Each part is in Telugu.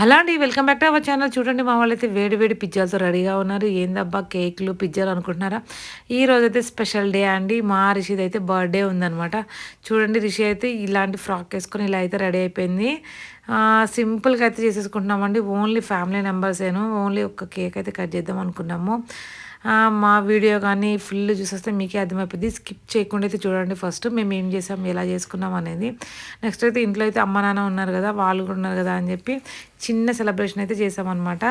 హలో అండి welcome back to our channel. చూడండి మా వాళ్ళైతే వేడి వేడి పిజ్జాలతో రెడీగా ఉన్నారు. ఏందబ్బా కేక్లు పిజ్జాలు అనుకుంటున్నారా? ఈ రోజైతే స్పెషల్ డే అండి. మా రిషిది అయితే బర్త్డే ఉందనమాట చూడండి రిషి అయితే ఇలాంటి ఫ్రాక్ వేసుకొని ఇలా అయితే రెడీ అయిపోయింది. సింపుల్గా అయితే చేసేసుకుంటున్నామండి. ఓన్లీ ఫ్యామిలీ మెంబర్సేను ఓన్లీ ఒక కేక్ అయితే కట్ చేద్దాం అనుకున్నాము. మా వీడియో కానీ ఫుల్ చూసేస్తే మీకే అర్థమైపోద్ది. స్కిప్ చేయకుండా అయితే చూడండి ఫస్ట్. మేము ఏం చేసాం ఎలా చేసుకున్నాం అనేది. నెక్స్ట్ అయితే ఇంట్లో అయితే అమ్మ నాన్న ఉన్నారు కదా వాళ్ళు కూడా ఉన్నారు కదా అని చెప్పి చిన్న సెలబ్రేషన్ అయితే చేసామన్నమాట.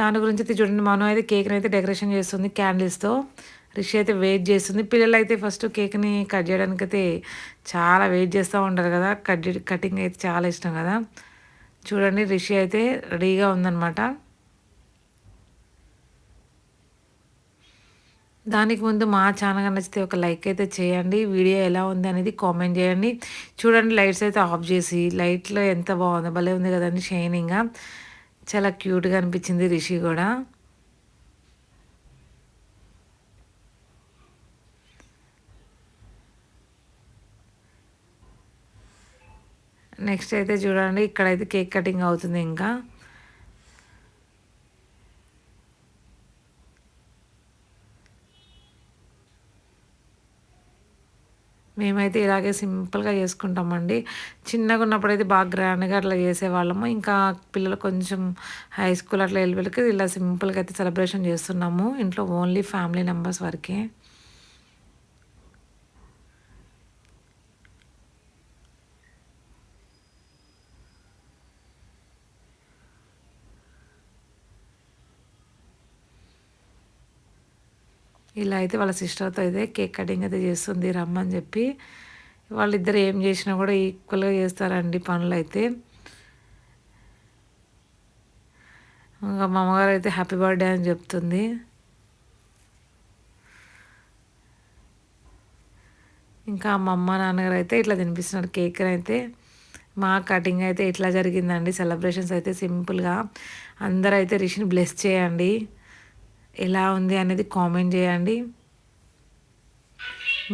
దాని గురించి అయితే చూడండి. మనం అయితే కేక్ని అయితే డెకరేషన్ చేస్తుంది క్యాండిల్స్తో. రిషి అయితే వెయిట్ చేస్తుంది. పిల్లలు అయితే ఫస్ట్ కేక్ని కట్ చేయడానికి అయితే చాలా వెయిట్ చేస్తూ ఉంటారు కదా. కట్ కటింగ్ అయితే చాలా ఇష్టం కదా. చూడండి రిషి అయితే రెడీగా ఉందన్నమాట. దానికి ముందు మా ఛానల్ నచ్చితే ఒక లైక్ అయితే చేయండి. వీడియో ఎలా ఉంది అనేది కామెంట్ చేయండి. చూడండి లైట్స్ అయితే ఆఫ్ చేసి లైట్లో ఎంత బాగుంది భలే ఉంది కదండి షైనింగ్గా చాలా క్యూట్గా అనిపించింది రిషి కూడా. నెక్స్ట్ అయితే చూడండి ఇక్కడైతే కేక్ కటింగ్ అవుతుంది ఇంకా. మేమైతే ఇలాగే సింపుల్గా చేసుకుంటామండి. చిన్నగా ఉన్నప్పుడు అయితే బాగా గ్రాండ్గా అట్లా చేసేవాళ్ళము. ఇంకా పిల్లలు కొంచెం హై స్కూల్ అట్లా వెళ్ళి ఇలా సింపుల్గా అయితే సెలబ్రేషన్ చేస్తున్నాము. ఇంట్లో ఓన్లీ ఫ్యామిలీ మెంబర్స్ వరకే. ఇలా అయితే వాళ్ళ సిస్టర్తో అయితే కేక్ కటింగ్ అయితే చేస్తుంది రమ్మని చెప్పి. వాళ్ళిద్దరు ఏం చేసినా కూడా ఈక్వల్గా చేస్తారండి పనులు అయితే ఇంకా మా అమ్మగారు అయితే హ్యాపీ బర్త్డే అని చెప్తుంది. ఇంకా మా అమ్మ నాన్నగారు అయితే ఇట్లా తినిపిస్తున్నారు కేక్ అయితే. మా కటింగ్ అయితే ఇట్లా జరిగిందండి సెలబ్రేషన్స్ అయితే సింపుల్గా. అందరూ అయితే రిషిని బ్లెస్ చేయండి. ఎలా ఉంది అనేది కామెంట్ చేయండి.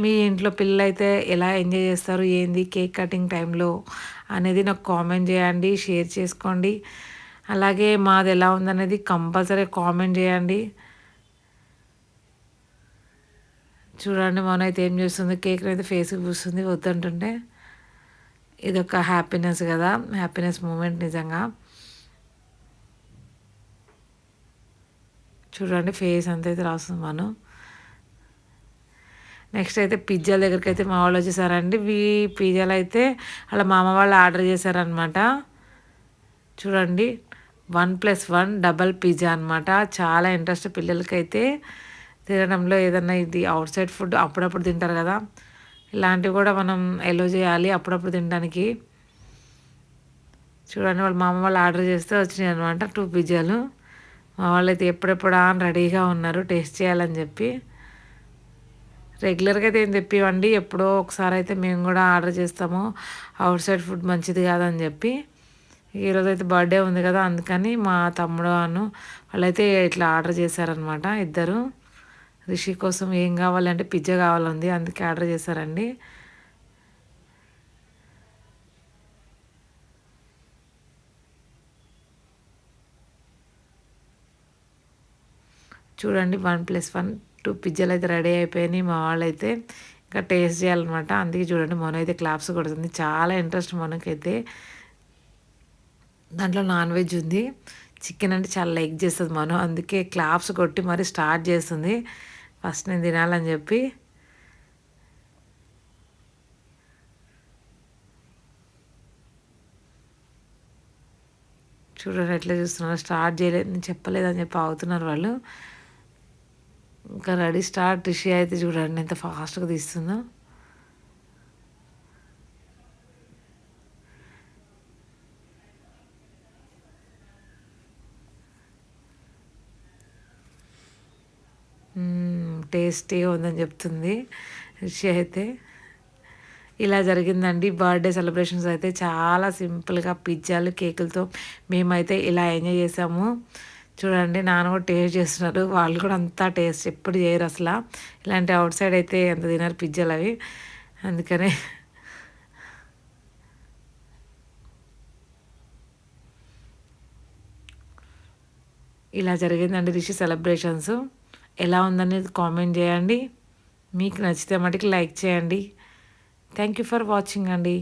మీ ఇంట్లో పిల్లలు అయితే ఎలా ఎంజాయ్ చేస్తారు ఏంది కేక్ కటింగ్ టైంలో అనేది నాకు కామెంట్ చేయండి షేర్ చేసుకోండి. అలాగే మాది ఎలా ఉందనేది కంపల్సరీ కామెంట్ చేయండి. చూడండి మనం అయితే ఏం చేస్తుంది కేక్ అయితే ఫేస్కి పూస్తుంది వద్దంటుంటే. ఇదొక హ్యాపీనెస్ కదా హ్యాపీనెస్ మూమెంట్ నిజంగా. చూడండి ఫేస్ అంత అయితే రాస్తుంది మనం. నెక్స్ట్ అయితే పిజ్జాల దగ్గరికి అయితే మా వాళ్ళు వచ్చేసారండి. వీ పిజ్జాలు అయితే అలా మా అమ్మ వాళ్ళు ఆర్డర్ చేశారనమాట చూడండి one plus one double pizza అనమాట చాలా ఇంట్రెస్ట్ పిల్లలకైతే తినడంలో ఏదన్నా ఇది అవుట్ సైడ్ ఫుడ్ అప్పుడప్పుడు తింటారు కదా. ఇలాంటివి కూడా మనం ఎలో చేయాలి అప్పుడప్పుడు తినడానికి. చూడండి వాళ్ళు మా అమ్మ వాళ్ళు ఆర్డర్ చేస్తే వచ్చినాయి అనమాట టూ పిజ్జాలు మా వాళ్ళైతే ఎప్పుడెప్పుడు అని రెడీగా ఉన్నారు టేస్ట్ చేయాలని చెప్పి. రెగ్యులర్గా అయితే ఏం తెప్పివ్వండి ఎప్పుడో ఒకసారి అయితే మేము కూడా ఆర్డర్ చేస్తాము. అవుట్ సైడ్ ఫుడ్ మంచిది కాదని చెప్పి. ఈరోజు అయితే బర్త్డే ఉంది కదా అందుకని మా తమ్ముడు అను వాళ్ళైతే ఇట్లా ఆర్డర్ చేశారనమాట ఇద్దరు. రిషి కోసం ఏం కావాలంటే పిజ్జా కావాలంది అందుకే ఆర్డర్ చేశారండి. చూడండి వన్ ప్లస్ వన్ టూ పిజ్జాలు అయితే రెడీ అయిపోయినాయి. మా వాళ్ళు అయితే ఇంకా టేస్ట్ చేయాలన్నమాట. అందుకే చూడండి మొన్న అయితే క్లాప్స్ కొడుతుంది. చాలా ఇంట్రెస్ట్ మనకైతే దాంట్లో నాన్ వెజ్ ఉంది. చికెన్ అంటే చాలా లైక్ చేస్తుంది మనం. అందుకే క్లాప్స్ కొట్టి మరి స్టార్ట్ చేస్తుంది. ఫస్ట్ నేను తినాలని చెప్పి. చూడండి ఎట్లా చూస్తున్నారు? స్టార్ట్ చేయలేదు నేను చెప్పలేదని చెప్పి ఆగుతున్నారు వాళ్ళు. ఇంకా రెడీ స్టార్ట్. రిషి అయితే చూడండి ఎంత ఫాస్ట్గా తీస్తుందో. టేస్టీగా ఉందని చెప్తుంది రిషి అయితే. ఇలా జరిగిందండి. బర్త్డే సెలబ్రేషన్స్ అయితే చాలా సింపుల్గా పిజ్జాలు కేకులతో మేమైతే ఇలా ఎంజాయ్ చేసాము. చూడండి నాన్న కూడా టేస్ట్ చేస్తున్నారు వాళ్ళు కూడా అంతా టేస్ట్ ఎప్పుడు చేయరు అసలు. ఇలాంటి అవుట్ సైడ్ అయితే ఎంత తినరు పిజ్జాలు అవి. అందుకనే ఇలా జరిగిందండి రిషి సెలబ్రేషన్స్. ఎలా ఉందనేది కామెంట్ చేయండి. మీకు నచ్చితే మటుకు లైక్ చేయండి. థ్యాంక్ యూ ఫర్ వాచింగ్ అండి.